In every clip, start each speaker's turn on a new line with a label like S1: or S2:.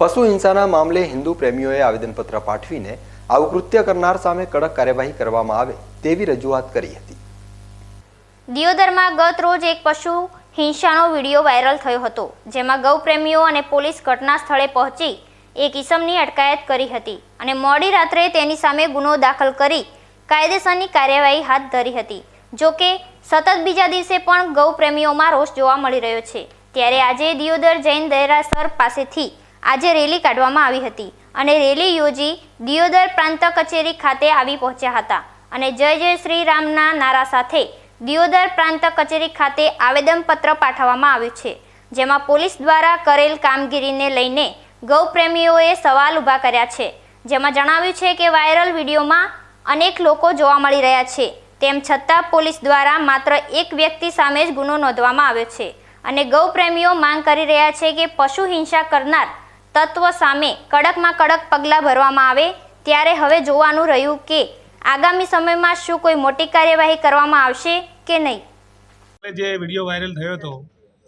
S1: પશુ હિંસાના મામલે હિન્દુ પ્રેમીઓએ આવેદનપત્ર પાઠવીને આવું કૃત્ય કરનાર સામે કડક કાર્યવાહી કરવામાં આવે તેવી રજૂઆત કરી હતી.
S2: દિયોદરમાં ગત રોજ એક પશુ હિંસાનો વીડિયો વાયરલ થયો હતો, જેમાં ગૌપ્રેમીઓ અને પોલીસ ઘટના સ્થળે પહોંચી એક ઈસમની અટકાયત કરી હતી અને મોડી રાત્રે તેની સામે ગુનો દાખલ કરી કાયદેસરની કાર્યવાહી હાથ ધરી હતી. જો કે સતત બીજા દિવસે પણ ગૌપ્રેમીઓમાં રોષ જોવા મળી રહ્યો છે. ત્યારે આજે દિયોદર જૈન દેરાસર પાસેથી આજે રેલી કાઢવામાં આવી હતી અને રેલી યોજી દિયોદર પ્રાંત કચેરી ખાતે આવી પહોંચ્યા હતા. અને જય જય શ્રી રામના નારા સાથે દિયોદર પ્રાંત કચેરી ખાતે આવેદનપત્ર પાઠવવામાં આવ્યું છે, જેમાં પોલીસ દ્વારા કરેલ કામગીરીને લઈને ગૌપ્રેમીઓએ સવાલ ઊભા કર્યા છે, જેમાં જણાવ્યું છે કે વાયરલ વિડીયોમાં અનેક લોકો જોવા મળી રહ્યા છે, તેમ છતાં પોલીસ દ્વારા માત્ર એક વ્યક્તિ સામે જ ગુનો નોંધવામાં આવ્યો છે. અને ગૌપ્રેમીઓ માંગ કરી રહ્યા છે કે પશુ હિંસા કરનાર તત્વ સામે કડકમાં કડક પગલાં ભરવામાં આવે ત્યારે હવે જોવાનું રહ્યું કે આગામી સમયમાં શું કોઈ મોટી કાર્યવાહી કરવામાં આવશે કે નહીં.
S3: જે વીડિયો વાયરલ થયો હતો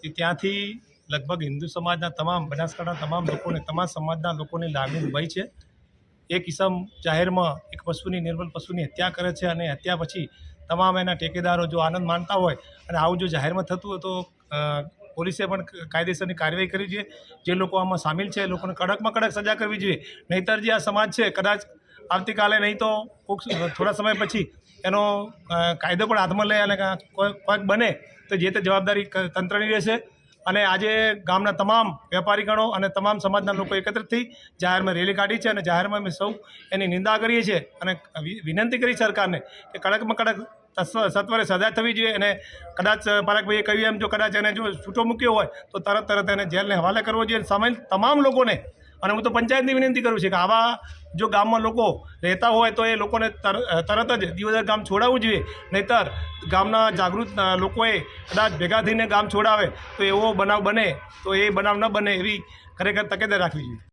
S3: એ ત્યાંથી લગભગ હિન્દુ સમાજના તમામ બનાસકાંઠા તમામ લોકોને, તમામ સમાજના લોકોની લાગણી ઉભાઈ છે. એક ઇસમ જાહેરમાં એક પશુની નિર્મલ પશુની હત્યા કરે છે અને હત્યા પછી તમામ એના ટેકેદારો જો આનંદ માનતા હોય અને આવું જો જાહેરમાં થતું હોય તો પોલીસે પણ કાયદેસરની કાર્યવાહી કરવી જોઈએ જે લોકો આમાં સામેલ છે એ લોકોને કડકમાં કડક સજા કરવી જોઈએ. નહીંતર જે આ સમાજ છે, કદાચ આવતીકાલે નહીં તો કોઈક થોડા સમય પછી એનો કાયદો પણ હાથમાં લે અને કોઈક બને તો જે તે જવાબદારી તંત્રની રહેશે. અને આજે ગામના તમામ વેપારીગણો અને તમામ સમાજના લોકો એકત્રિત થઈ જાહેરમાં રેલી કાઢી છે અને જાહેરમાં અમે સૌ એની નિંદા કરીએ છીએ. અને વિનંતી કરી સરકારને કે કડકમાં કડક સત્વરે સજા થવી જોઈએ અને કદાચ પારકભાઈએ કહ્યું એમ, જો કદાચ એને જો છૂટો મૂક્યો હોય, તો તરત તરત એને જેલને હવાલે કરવો જોઈએ. સામેલ તમામ લોકોને, અને હું તો પંચાયતની વિનંતી કરું છું કે આવા જો ગામમાં લોકો રહેતા હોય, તો એ લોકોને તર- તરત જ દિવસર ગામ છોડાવવું જોઈએ. નહીતર ગામના જાગૃત લોકોએ કદાચ ભેગા થઈને ગામ છોડાવે, તો એવો બનાવ બને, તો એ બનાવ ન બને એવી ખરેખર તકેદારી રાખવી જોઈએ.